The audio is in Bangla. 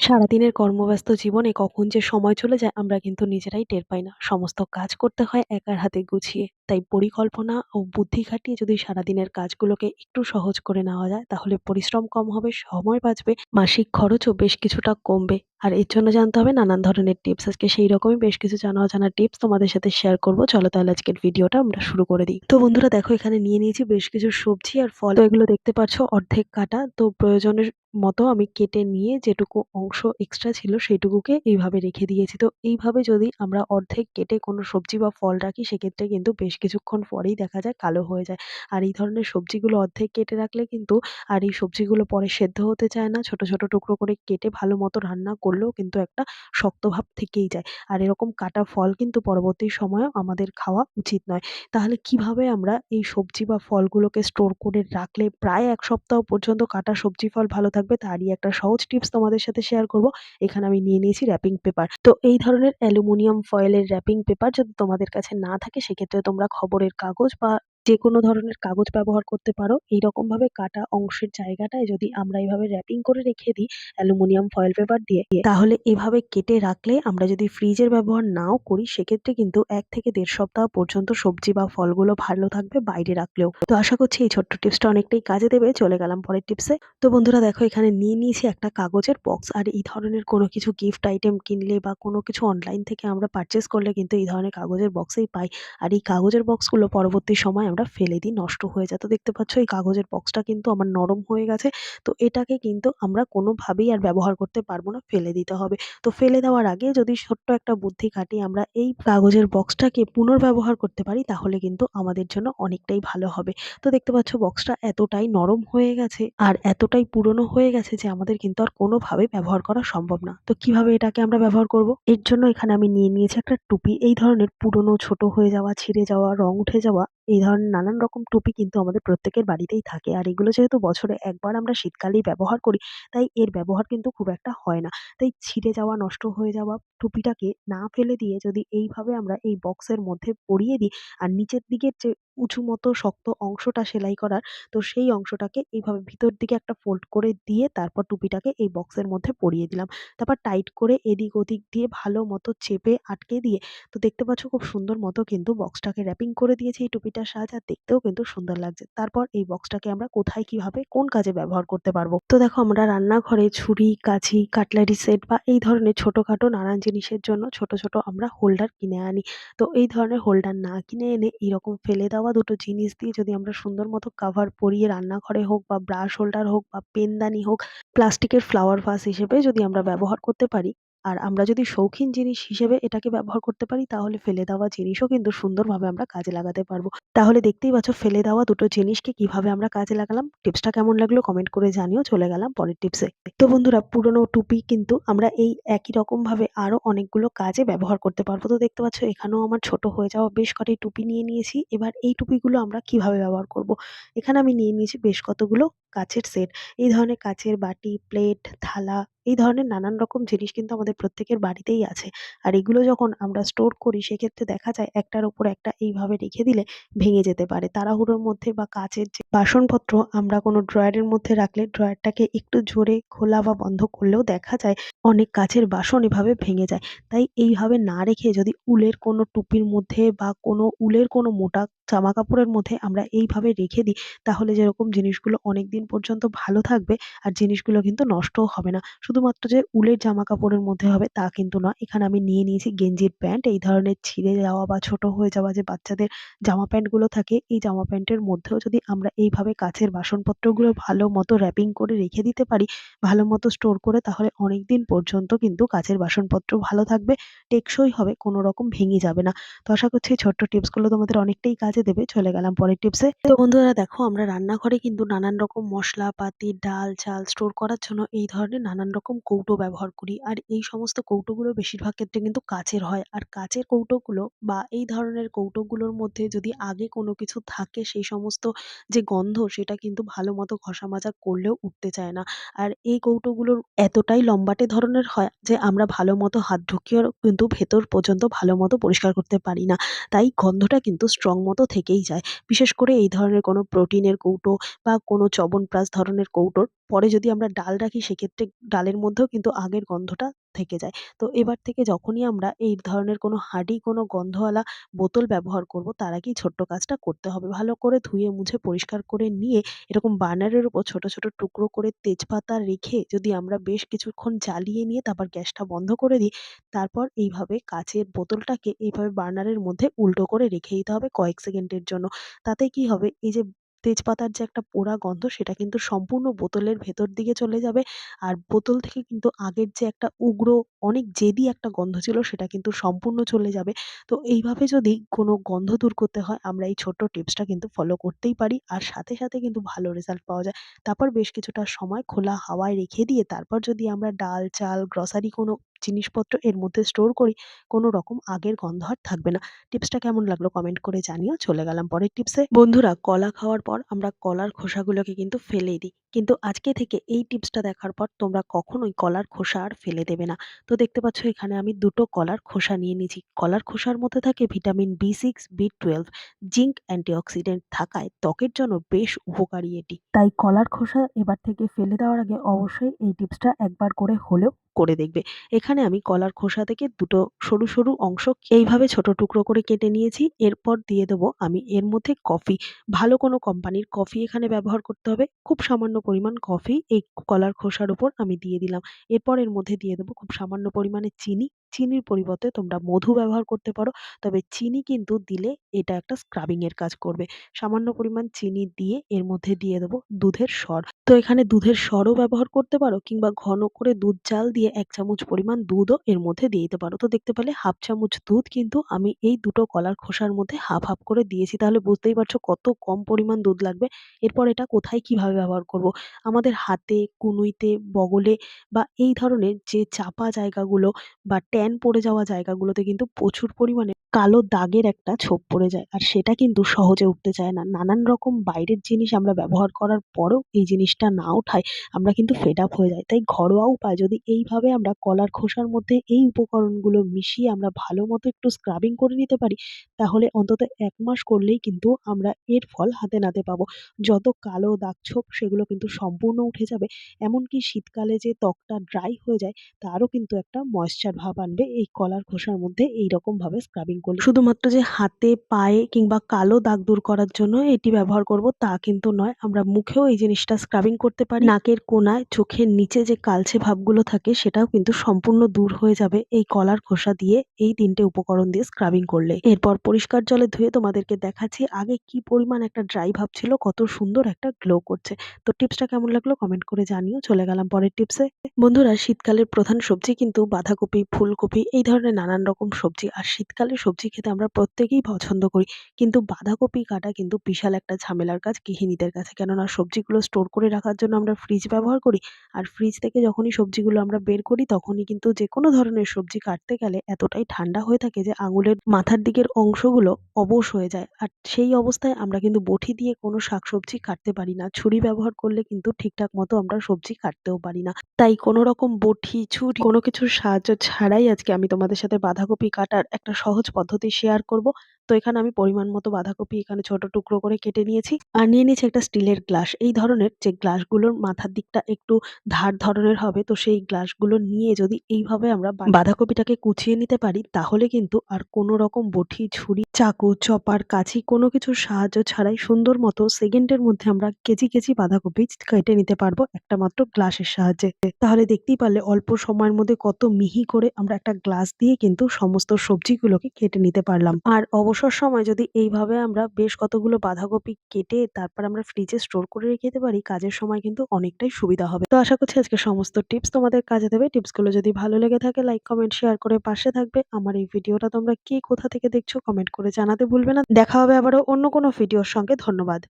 সারাদিনের কর্মব্যস্ত জীবনে কখন যে সময় চলে যায় আমরা কিন্তু নিজেরাই টের পাই না। সমস্ত কাজ করতে হয় একার হাতে গুছিয়ে। তাই পরিকল্পনা ও বুদ্ধি খাটিয়ে যদি সারাদিনের কাজগুলোকে একটু সহজ করে নেওয়া যায় তাহলে পরিশ্রম কম হবে, সময় বাঁচবে, মাসিক খরচও বেশ কিছুটা কমবে। আর এর জন্য জানতে হবে নানান ধরনের টিপস। আজকে সেই রকমই বেশ কিছু জানা অজানা টিপস তোমাদের সাথে শেয়ার করব চলো তাহলে আজকের ভিডিওটা আমরা শুরু করে দিই। তো বন্ধুরা দেখো এখানে নিয়ে নিয়েছি বেশ কিছু সবজি আর ফল। এগুলো দেখতে পাচ্ছ অর্ধেক কাটা। তো প্রয়োজনের মতো আমি কেটে নিয়ে যেটুকু অংশ এক্সট্রা ছিল সেটুকুকে এইভাবে রেখে দিয়েছি। তো এইভাবে যদি আমরা অর্ধেক কেটে কোনো সবজি বা ফল রাখি সেক্ষেত্রে কিন্তু বেশ কিছুক্ষণ পরেই দেখা যায় কালো হয়ে যায়। আর এই ধরনের সবজিগুলো অর্ধেক কেটে রাখলে কিন্তু আর এই সবজিগুলো পরে সেদ্ধ হতে চায় না। ছোট, ছোট টুকরো করে কেটে ভালো মতো রান্না করলেও কিন্তু একটা শক্ত ভাব থেকেই যায়। আর এরকম কাটা ফল কিন্তু পরবর্তী সময়েও আমাদের খাওয়া উচিত নয়। তাহলে কীভাবে আমরা এই সবজি বা ফলগুলোকে স্টোর করে রাখলে প্রায় এক সপ্তাহ পর্যন্ত কাটা সবজি ফল ভালো থাকবে তারই একটা সহজ টিপস তোমাদের সাথে শেয়ার করব। এখানে আমি নিয়ে নিয়েছি র‍্যাপিং পেপার। তো এই ধরনের অ্যালুমিনিয়াম ফয়েলের র‍্যাপিং পেপার যদি তোমাদের কাছে না থাকে, সেক্ষেত্রে তোমরা খবরের কাগজ বা যেকোনো ধরনের কাগজ ব্যবহার করতে পারো। এইরকমভাবে কাটা অংশের জায়গাটায় যদি আমরা এইভাবে র‍্যাপিং করে রেখে দিই অ্যালুমিনিয়াম ফয়েল পেপার দিয়ে, তাহলে এভাবে কেটে রাখলে আমরা যদি ফ্রিজের ব্যবহার নাও করি, সেক্ষেত্রে কিন্তু এক থেকে দেড় সপ্তাহ পর্যন্ত সবজি বা ফলগুলো ভালো থাকবে বাইরে রাখলেও। তো আশা করছি এই ছোট্ট টিপসটা অনেকটাই কাজে দেবে। চলে গেলাম পরের টিপসে। তো বন্ধুরা দেখো, এখানে নিয়ে নিয়েছি একটা কাগজের বক্স। আর এই ধরনের কোনো কিছু গিফট আইটেম কিনলে বা কোনো কিছু অনলাইন থেকে আমরা পারচেস করলে কিন্তু এই ধরনের কাগজের বক্সেই পাই। আর এই কাগজের বক্সগুলো পরবর্তী সময়ে আমরা ফেলে দিই, নষ্ট হয়ে যায়। তো দেখতে পাচ্ছ এই কাগজের বক্সটা কিন্তু আমার নরম হয়ে গেছে। তো এটাকে কিন্তু আমরা কোনোভাবেই আর ব্যবহার করতে পারব না, ফেলে দিতে হবে। তো ফেলে দেওয়ার আগে যদি ছোট্ট একটা বুদ্ধি খাটিয়ে আমরা এই কাগজের বক্সটাকে পুনর্ব্যবহার করতে পারি তাহলে কিন্তু আমাদের জন্য অনেকটাই ভালো হবে। তো দেখতে পাচ্ছ বক্সটা এতটাই নরম হয়ে গেছে আর এতটাই পুরনো হয়ে গেছে যে আমাদের কিন্তু আর কোনোভাবে ব্যবহার করা সম্ভব না। তো কীভাবে এটাকে আমরা ব্যবহার করব? এর জন্য এখানে আমি নিয়ে নিয়েছি একটা টুপি। এই ধরনের পুরনো, ছোট হয়ে যাওয়া, ছিঁড়ে যাওয়া, রং উঠে যাওয়া এই ধরনের নানান রকম টুপি কিন্তু আমাদের প্রত্যেকের বাড়িতেই থাকে। আর এগুলো যেহেতু বছরে একবার আমরা শীতকালেই ব্যবহার করি তাই এর ব্যবহার কিন্তু খুব একটা হয় না। তাই ছিঁড়ে যাওয়া, নষ্ট হয়ে যাওয়া টুপিটাকে না ফেলে দিয়ে যদি এইভাবে আমরা এই বক্সের মধ্যে পরিয়ে দিই আর নিচের দিকের যে উঁচু মতো শক্ত অংশটা সেলাই করার তো সেই অংশটাকে এইভাবে ভিতর দিকে একটা ফোল্ড করে দিয়ে তারপর টুপিটাকে এই বক্সের মধ্যে পরিয়ে দিলাম। তারপর টাইট করে এদিক ওদিক দিয়ে ভালো মতো চেপে আটকে দিয়ে তো দেখতে পাচ্ছ খুব সুন্দর মতো কিন্তু বক্সটাকে র‍্যাপিং করে দিয়েছি এই টুপিটার সাহায্যে আর দেখতেও কিন্তু সুন্দর লাগছে। তারপর এই বক্সটাকে আমরা কোথায় কীভাবে কোন কাজে ব্যবহার করতে পারব। তো দেখো আমরা রান্নাঘরে ছুরি, কাঁচি, কাটলারি সেট বা এই ধরনের ছোটখাটো নানান জিনিসের জন্য ছোট, ছোট আমরা হোল্ডার কিনে আনি। তো এই ধরনের হোল্ডার না কিনে এনে এরকম ফেলে দেওয়া দুটো জিনিস দিয়ে যদি আমরা সুন্দর মতো কাভার পরিয়ে রান্নাঘরে হোক বা ব্রাশ হোল্ডার হোক বা পেনদানি হোক, প্লাস্টিকের ফ্লাওয়ার ভাস হিসেবে যদি আমরা ব্যবহার করতে পারি আর আমরা যদি শৌখিন জিনিস হিসেবে এটাকে ব্যবহার করতে পারি তাহলে ফেলে দেওয়া জিনিসও কিন্তু সুন্দরভাবে আমরা কাজে লাগাতে পারব। তাহলে দেখতেই পাচ্ছ ফেলে দেওয়া দুটো জিনিসকে কীভাবে আমরা কাজে লাগালাম। টিপসটা কেমন লাগল কমেন্ট করে জানিও। চলে গেলাম পরের টিপসে। তো বন্ধুরা পুরনো টুপি কিন্তু আমরা এই একই রকমভাবে আরও অনেকগুলো কাজে ব্যবহার করতে পারব। তো দেখতে পাচ্ছ এখানেও আমার ছোট হয়ে যাওয়া বেশ কটি টুপি নিয়ে নিয়েছি। এবার এই টুপিগুলো আমরা কীভাবে ব্যবহার করব। এখানে আমি নিয়ে নিয়েছি বেশ কতগুলো কাঁচের সেট। এই ধরনের কাঁচের বাটি, প্লেট, থালা এই ধরনের নানান রকম জিনিস কিন্তু আমাদের প্রত্যেকের বাড়িতেই আছে। আর এগুলো যখন আমরা স্টোর করি, সেক্ষেত্রে দেখা যায় একটার ওপর একটা এইভাবে রেখে দিলে ভেঙে যেতে পারে। তাড়াহুড়োর মধ্যে বা কাঁচের যে বাসনপত্র আমরা কোনো ড্রয়ারের মধ্যে রাখলে ড্রয়ারটাকে একটু জোরে খোলা বা বন্ধ করলেও দেখা যায় অনেক কাঁচের বাসন এভাবে ভেঙে যায়। তাই এইভাবে না রেখে যদি উলের কোনো টুপির মধ্যে বা কোনো উলের কোনো মোটা জামা কাপড়ের মধ্যে আমরা এইভাবে রেখে দিই, তাহলে যেরকম জিনিসগুলো অনেকদিন পর্যন্ত ভালো থাকবে আর জিনিসগুলো কিন্তু নষ্টও হবে না। শুধুমাত্র যে উলের জামা কাপড়ের মধ্যে হবে তা কিন্তু নয়। এখানে আমি নিয়ে নিয়েছি গেঞ্জির প্যান্ট। এই ধরনের ছিঁড়ে যাওয়া বা ছোট হয়ে যাওয়া যে বাচ্চাদের জামা প্যান্টগুলো থাকে এই জামা প্যান্টের মধ্যেও যদি আমরা এইভাবে কাঁচের বাসনপত্রগুলো ভালো মতো র‍্যাপিং করে রেখে দিতে পারি, ভালো মতো স্টোর করে তাহলে অনেক দিন পর্যন্ত কিন্তু কাঁচের বাসনপত্র ভালো থাকবে, টেকসই হবে, কোনো রকম ভেঙে যাবে না। তো আশা করছি ছোট্ট টিপসগুলো তোমাদের অনেকটাই কাজে দেবে। চলে গেলাম পরের টিপসে। তো বন্ধুরা দেখো আমরা রান্নাঘরে কিন্তু নানান রকম মশলাপাতি, ডাল, চাল স্টোর করার জন্য এই ধরনের নানান রকম কৌটো ব্যবহার করি। আর এই সমস্ত কৌটোগুলো বেশিরভাগ ক্ষেত্রে কিন্তু কাঁচের হয়। আর কাঁচের কৌটোগুলো বা এই ধরনের কৌটোগুলোর মধ্যে যদি আগে কোনো কিছু থাকে, সেই সমস্ত যে গন্ধ, সেটা কিন্তু ভালো মতো ঘষা মাজা করলেও উঠতে চায় না। আর এই কৌটোগুলোর এতটাই লম্বাটে ধরনের হয় যে, আমরা ভালো মতো হাত ঢুকিয়েও কিন্তু ভেতর পর্যন্ত ভালো মতো পরিষ্কার করতে পারি না। তাই গন্ধটা কিন্তু স্ট্রং মতো থেকেই যায়। বিশেষ করে এই ধরনের কোনো প্রোটিনের কৌটো বা কোনো চ্যবনপ্রাশ ধরনের কৌটোর পরে যদি আমরা ডাল রাখি, সেক্ষেত্রে ডালের চালের মধ্যেও কিন্তু আগের গন্ধটা থেকে যায়। তো এবার থেকে যখনই আমরা এই ধরনের কোনো হার্ডি কোনো গন্ধওয়ালা বোতল ব্যবহার করব, তার আগেই ছোট্ট কাজটা করতে হবে। ভালো করে ধুয়ে, মুছে, পরিষ্কার করে নিয়ে এরকম বার্নারের উপর ছোট ছোট টুকরো করে তেজপাতা রেখে যদি আমরা বেশ কিছুক্ষণ জ্বালিয়ে নিয়ে তারপর গ্যাসটা বন্ধ করে দিই, তারপর এইভাবে কাচের বোতলটাকে এইভাবে বার্নারের মধ্যে উল্টো করে রেখে দিতে হবে কয়েক সেকেন্ডের জন্য। তাতে কি হবে? এই যে তেজপাতার যে একটা পোড়া গন্ধ, সেটা কিন্তু সম্পূর্ণ বোতলের ভেতর দিকে চলে যাবে। আর বোতল থেকে কিন্তু আগের যে একটা উগ্র, অনেক জেদি একটা গন্ধ ছিল, সেটা কিন্তু সম্পূর্ণ চলে যাবে। তো এইভাবে যদি কোনো গন্ধ দূর করতে হয়, আমরা এই ছোট্ট টিপসটা কিন্তু ফলো করতেই পারি। আর সাথে সাথে কিন্তু ভালো রেজাল্ট পাওয়া যায়। তারপর বেশ কিছুটা সময় খোলা হাওয়ায় রেখে দিয়ে, তারপর যদি আমরা ডাল, চাল গ্রসারি কোনো জিনিসপত্র এর মধ্যে স্টোর করি, কোনো রকম আগের গন্ধ আর থাকবে না। টিপসটা কেমন লাগল কমেন্ট করে জানিও, চলে গেলাম পরের টিপসে বন্ধুরা, কলা খাওয়ার পর আমরা কলার খোসাগুলোকে কিন্তু ফেলেই দিই। কিন্তু আজকে থেকে এই টিপসটা দেখার পর তোমরা কখনোই কলার খোসা আর ফেলে দেবে না। তো দেখতে পাচ্ছ এখানে আমি দুটো কলার খোসা নিয়ে নিয়েছি। কলার খোসার মধ্যে থাকে vitamin B six B twelve zinc antioxidant থাকায় ত্বকের জন্য বেশ উপকারী এটি। তাই কলার খোসা এবার থেকে ফেলে দেওয়ার আগে অবশ্যই এই টিপসটা একবার করে হলেও করে দেখবে। এখানে আমি কলার খোসা থেকে দুটো সরু সরু অংশ এইভাবে ছোট টুকরো করে কেটে নিয়েছি। এরপর দিয়ে দেবো আমি এর মধ্যে কফি। ভালো কোনো কোম্পানির কফি এখানে ব্যবহার করতে হবে। খুব সামান্য পরিমাণ কফি এই কলার খোসার উপর আমি দিয়ে দিলাম। এরপর এর মধ্যে দিয়ে দেবো খুব সামান্য পরিমাণে চিনি। চিনির পরিবর্তে তোমরা মধু ব্যবহার করতে পারো। তবে চিনি কিন্তু দিলে এটা একটা স্ক্রাবিং এর কাজ করবে। সামান্য পরিমাণ চিনি দিয়ে এর মধ্যে দিয়ে দেবো দুধের সর তো এখানে দুধের সরও ব্যবহার করতে পারো কিংবা ঘন করে দুধ জাল দিয়ে এক চামচ পরিমাণ দুধও এর মধ্যে দিয়ে দিতে পারো। তো দেখতে পেলে হাফ চামচ দুধ কিন্তু আমি এই দুটো কলার খোসার মধ্যে হাফ হাফ করে দিয়েছি। তাহলে বুঝতেই পারছ কত কম পরিমাণ দুধ লাগবে। এরপর এটা কোথায় কীভাবে ব্যবহার করব? আমাদের হাতে, কুনুইতে, বগলে বা এই ধরনের যে চাপা জায়গাগুলো বা ট্যান পড়ে যাওয়া জায়গাগুলোতে কিন্তু প্রচুর পরিমাণে কালো দাগের একটা ছোপ পড়ে যায়। আর সেটা কিন্তু সহজে উঠতে চায় না। নানান রকম বাইরের জিনিস আমরা ব্যবহার করার পরেও এই জিনিসটা না ওঠায় আমরা কিন্তু ফেড আপ হয়ে যাই। তাই ঘরোয়া উপায়, যদি এইভাবে আমরা কলার খোসার মধ্যে এই উপকরণগুলো মিশিয়ে আমরা ভালো মতো একটু স্ক্রাবিং করে নিতে পারি, তাহলে অন্তত এক মাস করলেই কিন্তু আমরা এর ফল হাতে নাতে পাবো। যত কালো দাগ ছোপ, সেগুলো কিন্তু সম্পূর্ণ উঠে যাবে। এমনকি শীতকালে যে ত্বকটা ড্রাই হয়ে যায়, তারও কিন্তু একটা ময়েশ্চার ভাব আনবে এই কলার খোসার মধ্যে এই এইরকমভাবে স্ক্রাবিং করলে শুধুমাত্র যে হাতে, পায়ে কিংবা কালো দাগ দূর করার জন্য এটি ব্যবহার করব তা কিন্তু নয়। আমরা মুখেও এই জিনিসটা স্ক্রাবিং করতে পারি। নাকের কোনায় চোখের নিচে যে কালচে ভাবগুলো থাকে সেটাও কিন্তু সম্পূর্ণ দূর হয়ে যাবে এই কলার খোসা দিয়ে এই তিনটে উপকরণ দিয়ে স্ক্রাবিং করলে। এরপর পরিষ্কার জলে ধুয়ে তোমাদেরকে দেখাচ্ছি আগে কি পরিমাণ একটা ড্রাই ভাব ছিল, কত সুন্দর একটা গ্লো করছে। তো টিপসটা কেমন লাগল কমেন্ট করে জানিও, চলে গেলাম পরের টিপসে বন্ধুরা, শীতকালের প্রধান সবজি কিন্তু বাঁধাকপি, ফুলকপি, এই ধরনের নানান রকম সবজি। আর শীতকালে সবজি খেতে আমরা প্রত্যেকেই পছন্দ করি। কিন্তু বাঁধাকপি কাটা কিন্তু বিশাল একটা ঝামেলার কাজ গৃহিণীদের কাছে। কেননা সবজিগুলো স্টোর করে রাখার জন্য আমরা ফ্রিজ ব্যবহার করি। আর ফ্রিজ থেকে যখনই সবজিগুলো আমরা বের করি, তখনই কিন্তু যে কোনো ধরনের সবজি কাটতে গেলে এতটাই ঠান্ডা হয়ে থাকে যে আঙুলের মাথার দিকের অংশগুলো অবশ হয়ে যায়। আর সেই অবস্থায় আমরা কিন্তু বটি দিয়ে কোনো শাকসবজি কাটতে পারি না। ছুরি ব্যবহার করলে কিন্তু ঠিকঠাক মতো আমরা সবজি কাটতেও পারি না। তাই কোনো রকম বটি, ছুরি কোনো কিছুর সাহায্য ছাড়াই আজকে আমি তোমাদের সাথে বাঁধাকপি কাটার একটা সহজ পদ্ধতি শেয়ার করব। তো এখানে আমি পরিমাণ মতো বাঁধাকপি এখানে ছোট টুকরো করে কেটে নিয়েছি। আর নিয়ে নিয়েছি একটা স্টিলের গ্লাস। এই ধরনের যে গ্লাসগুলোর মাথার দিকটা একটু ধার ধরনের হবে, তো সেই গ্লাসগুলো নিয়ে যদি এইভাবে আমরা বাঁধাকপিটাকে কুচিয়ে নিতে পারি, তাহলে কিন্তু আর কোনো রকম বটি ছুরি চাকু, চপার কাছি কোনো কিছুর সাহায্য ছাড়াই সুন্দর মতো সেকেন্ডের মধ্যে আমরা কেজি কেজি বাঁধাকপি কেটে নিতে পারব একটা মাত্র গ্লাসের সাহায্যে। তাহলে দেখতেই পারলে অল্প সময়ের মধ্যে কত মিহি করে আমরা একটা গ্লাস দিয়ে কিন্তু সমস্ত সবজিগুলোকে কেটে নিতে পারলাম। আর অবসর সময় যদি এইভাবে আমরা বেশ কতগুলো বাঁধাকপি কেটে তারপর আমরা ফ্রিজে স্টোর করে রেখে দিতে পারি, কাজের সময় কিন্তু অনেকটাই সুবিধা হবে। তো আশা করছি আজকে সমস্ত টিপস তোমাদের কাজে দেবে। টিপসগুলো যদি ভালো লেগে থাকে লাইক কমেন্ট শেয়ার করে পাশে থাকবে। আমার এই ভিডিওটা তোমরা কে কোথা থেকে দেখছ কমেন্ট করে জানাতে ভুলবে না। দেখা হবে আবারও অন্য কোনো ভিডিওর সঙ্গে। ধন্যবাদ।